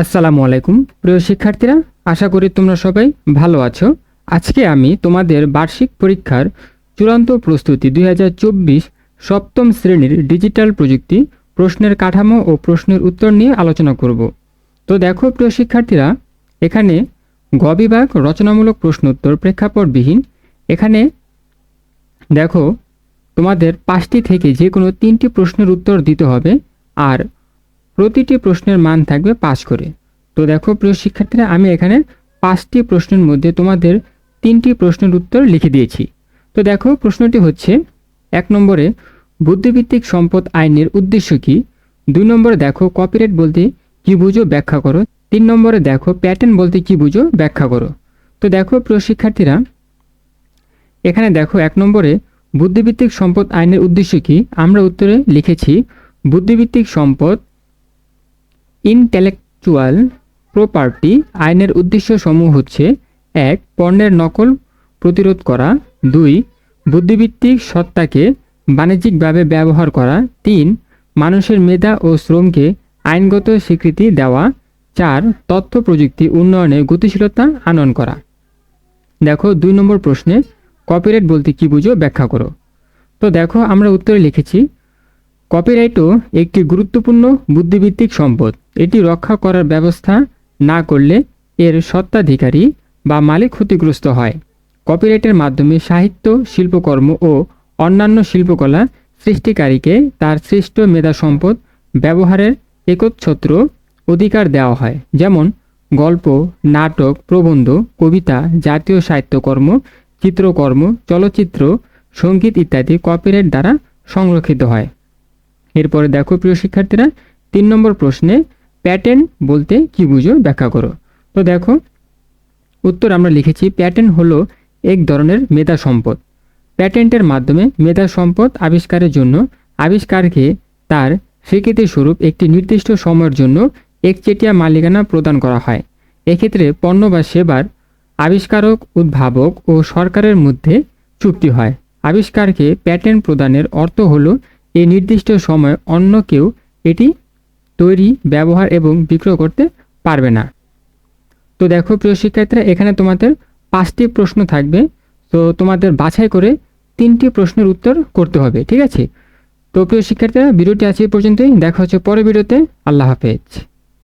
আসসালামু আলাইকুম। প্রিয় শিক্ষার্থীরা, আশা করি তোমরা সবাই ভালো আছো। আজকে আমি তোমাদের বার্ষিক পরীক্ষার চূড়ান্ত প্রস্তুতি দুই হাজার চব্বিশ সপ্তম শ্রেণির ডিজিটাল প্রযুক্তি প্রশ্নের কাঠামো ও প্রশ্নের উত্তর নিয়ে আলোচনা করব। তো দেখো প্রিয় শিক্ষার্থীরা, এখানে গ বিভাগ রচনামূলক প্রশ্ন উত্তর প্রেক্ষাপটবিহীন। এখানে দেখো, তোমাদের পাঁচটি থেকে যে কোনো তিনটি প্রশ্নের উত্তর দিতে হবে। আর প্রতিটি প্রশ্নের মান থাকবে পাঁচ করে। তো দেখো, প্রিয় শিক্ষার্থীরা, আমি এখানে পাঁচটি প্রশ্নের মধ্যে তোমাদের তিনটি প্রশ্নের উত্তর লিখে দিয়েছি। তো দেখো, প্রশ্নটি হচ্ছে, এক নম্বরে বুদ্ধিভিত্তিক সম্পদ আইনের উদ্দেশ্য কি? দুই নম্বরে, দেখো কপিরাইট বলতে কি বুঝো, ব্যাখ্যা করো। তিন নম্বরে, দেখো প্যাটার্ন বলতে কি বুঝো, ব্যাখ্যা করো। তো দেখো, প্রিয় শিক্ষার্থীরা, এখানে দেখো, এক নম্বরে বুদ্ধিভিত্তিক সম্পদ আইনের উদ্দেশ্য কি? আমরা উত্তরে লিখেছি বুদ্ধিভিত্তিক সম্পদ ইন্টেলেকচুয়াল প্রপার্টি আইনের উদ্দেশ্য সমূহ হচ্ছে, এক, পণ্যের নকল প্রতিরোধ করা, দুই বুদ্ধিভিত্তিক সত্তাকে বাণিজ্যিকভাবে ব্যবহার করা, তিন, মানুষের মেধা ও শ্রমকে আইনগত স্বীকৃতি দেওয়া, চার, তথ্য প্রযুক্তি উন্নয়নে গতিশীলতা আনয়ন করা। দেখো দুই নম্বর প্রশ্নে, কপিরাইট বলতে কি বুঝো ব্যাখ্যা করো। তো দেখো আমরা উত্তরে লিখেছি, কপিরাইটও একটি গুরুত্বপূর্ণ বুদ্ধিভিত্তিক সম্পদ। এটি রক্ষা করার ব্যবস্থা না করলে এর সত্ত্বাধিকারী বা মালিক ক্ষতিগ্রস্ত হয়। কপিরাইটের মাধ্যমে সাহিত্য, শিল্পকর্ম ও অন্যান্য শিল্পকলা সৃষ্টিকারীকে তার সৃষ্ট মেধা সম্পদ ব্যবহারের একচ্ছত্র অধিকার দেওয়া হয়। যেমন গল্প, নাটক, প্রবন্ধ, কবিতা, জাতীয় সাহিত্যকর্ম, চিত্রকর্ম, চলচ্চিত্র, সংগীত ইত্যাদি কপিরাইট দ্বারা সংরক্ষিত হয়। এরপরে দেখো প্রিয় শিক্ষার্থীরা, তিন নম্বর প্রশ্নে প্যাটার্ন বলতে কি বুঝো ব্যাখ্যা করো। তো দেখো, উত্তর আমরা লিখেছি, প্যাটার্ন হলো এক ধরনের মেধা সম্পদ। প্যাটেন্টের মাধ্যমে মেধা সম্পদ আবিষ্কারের জন্য আবিষ্কারকে তার স্বীকৃতিস্বরূপ একটি নির্দিষ্ট সময়ের জন্য একচেটিয়া মালিকানা প্রদান করা হয়। এক্ষেত্রে পণ্য বা সেবার আবিষ্কারক, উদ্ভাবক ও সরকারের মধ্যে চুক্তি হয়। আবিষ্কারকে প্যাটেন্ট প্রদানের অর্থ হলো এই নির্দিষ্ট সময় অন্য কেউ এটি তৈরি, ব্যবহার এবং বিক্রয় করতে পারবে না। তো দেখো প্রিয় শিক্ষার্থীরা, এখানে তোমাদের পাঁচটি প্রশ্ন থাকবে। তো তোমাদের বাছাই করে তিনটি প্রশ্নের উত্তর করতে হবে, ঠিক আছে? তো প্রিয় শিক্ষার্থীরা, ভিডিওটি আছে পর্যন্তই। দেখা হচ্ছে পরের ভিডিওতে। আল্লাহ হাফেজ।